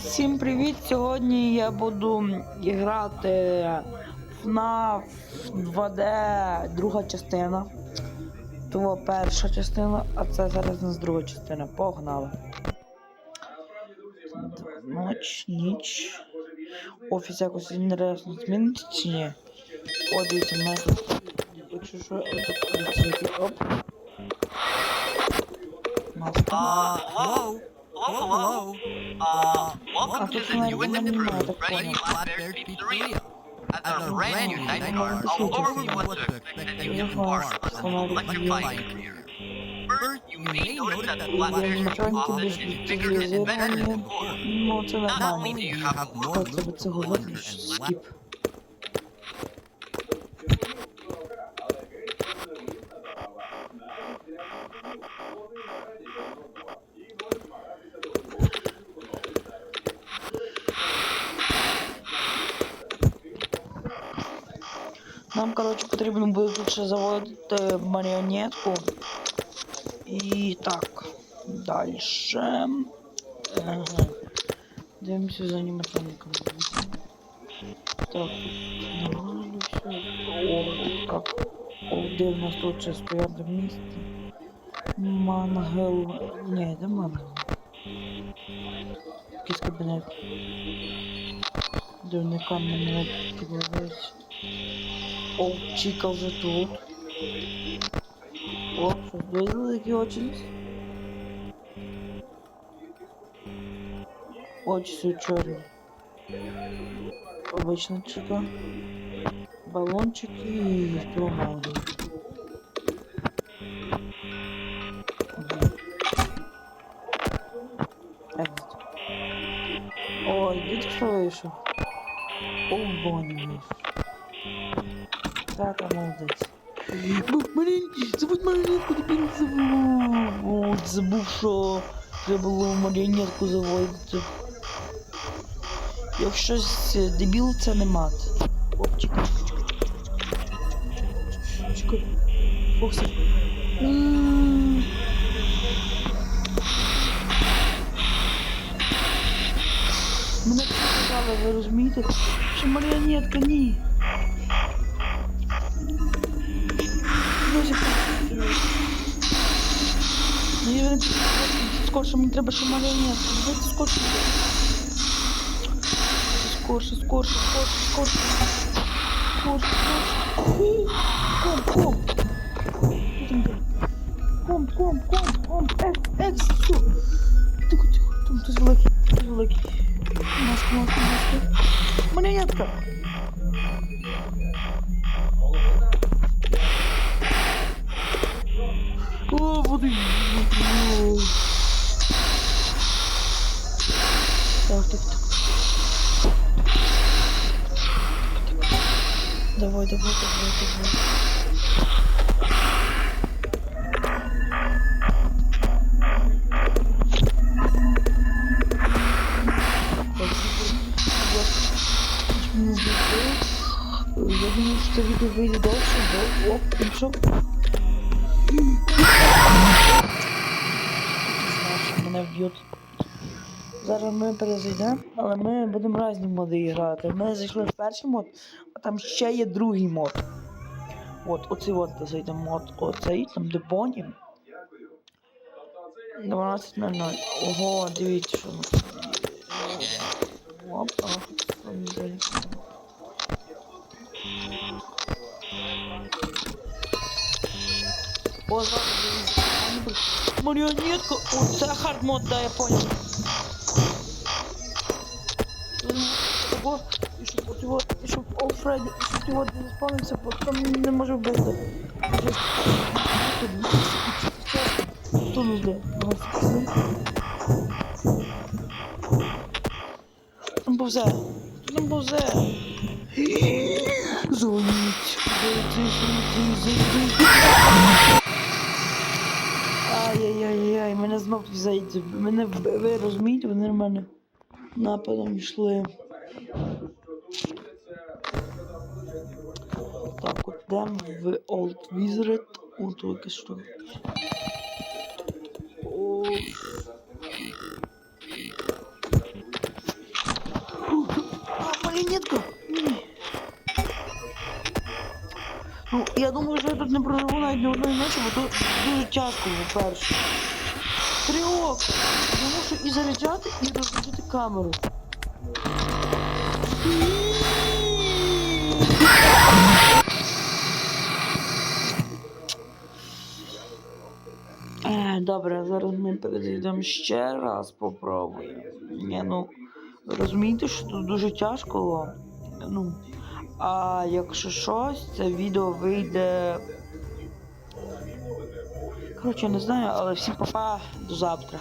Всім привіт! Сьогодні я буду грати FNAF 2D друга частина. Того перша частина, а це зараз у нас друга частина. Погнали. Ноч, ніч. Офіс якось інтересно змінить чи ні? О, дивіться, мене тут. Якщо що, отак працює. Оп. Hello? Hello, hello? Uh, welcome to the new and improved Red Black Pizzeria. At a brand new dining car, I'll overview what to expect at each bar on career. First, you may notice that the Black office is bigger and better than before. Not only do you have more loot, but Нам, коротше, потрібно буде тут ще заводити маріонетку. І так, далі. Ага. Дивимося за аніматроником. Так, нормально все. О, как. О, в нас тут ще стояти в місті? Мангел. Ні, де мангел? Якийсь кабінет. Дивника мене підловить. О, Чіка вже тут. О, щось дуже великий очі. Очі все чорні. Обична чека. Балончики і томати. Екзит. Ой, дід хто вийшов? О, Бонні Вийшов. Тата молодець. Марін, забудь марінетку, тепер забув. От, забув, що треба було маріонетку заводити. Як щось е, дебіл, це не мат. Оп, чекай, чекай, чекай, чекай. Фоксі. М. Мене сказали, ви розумієте, що маріонетка ні. Дуже Ну я не скорше, мені треба ще маріонетку. Давайте скорше. Скорше, скорше, скорше, скорше. Скорше, скорше. Ком, ком. Ідем, ідем. Ком, ком, ком, ком. Екс, екс, все. Тихо, тихо, там хтось великий, хтось великий. Маска, маска, маска. Маріонетка. О. Так, так, так. Давай, давай, давай, давай. Я думаю, что видео выйдет дальше, да? Оп, пришел. Знав, мене вб'ють. Зараз ми перезайдемо, але ми будемо різні моди грати. Ми зайшли в перший мод, а там ще є другий мод. От, оцей от зайде мод, оцей, там де Бонні. 12.00. Ого, дивіться, що є. Опа. О, зараз дивіться. Будуть- О, це хард мод, да, я понял. Ого, і щоб от його, і щоб о Фредді, і щоб його не заспавнився, бо там не може вбити. Хто не йде? Там повзе. Там повзе. Звоніть. Зайди, зайди, зайди. Ай-яй-яй-яй, мене знов зайдуть. Мене ви розумієте, вони на мене нападом йшли. Так, от йдемо в Old Wizard. О, тут якась штука. О. маріонетка! Ну, я думаю, що я тут не проживу навіть ні одної ночі, бо тут дуже тяжко, по-перше. Трьох! Я мушу і заряджати, і розрядити камеру. Е, Добре, зараз ми перейдемо ще раз попробуємо. Ні, ну розумієте, що тут дуже тяжко. Ну, а якщо щось, це відео вийде. Коротше, не знаю, але всім папа до завтра.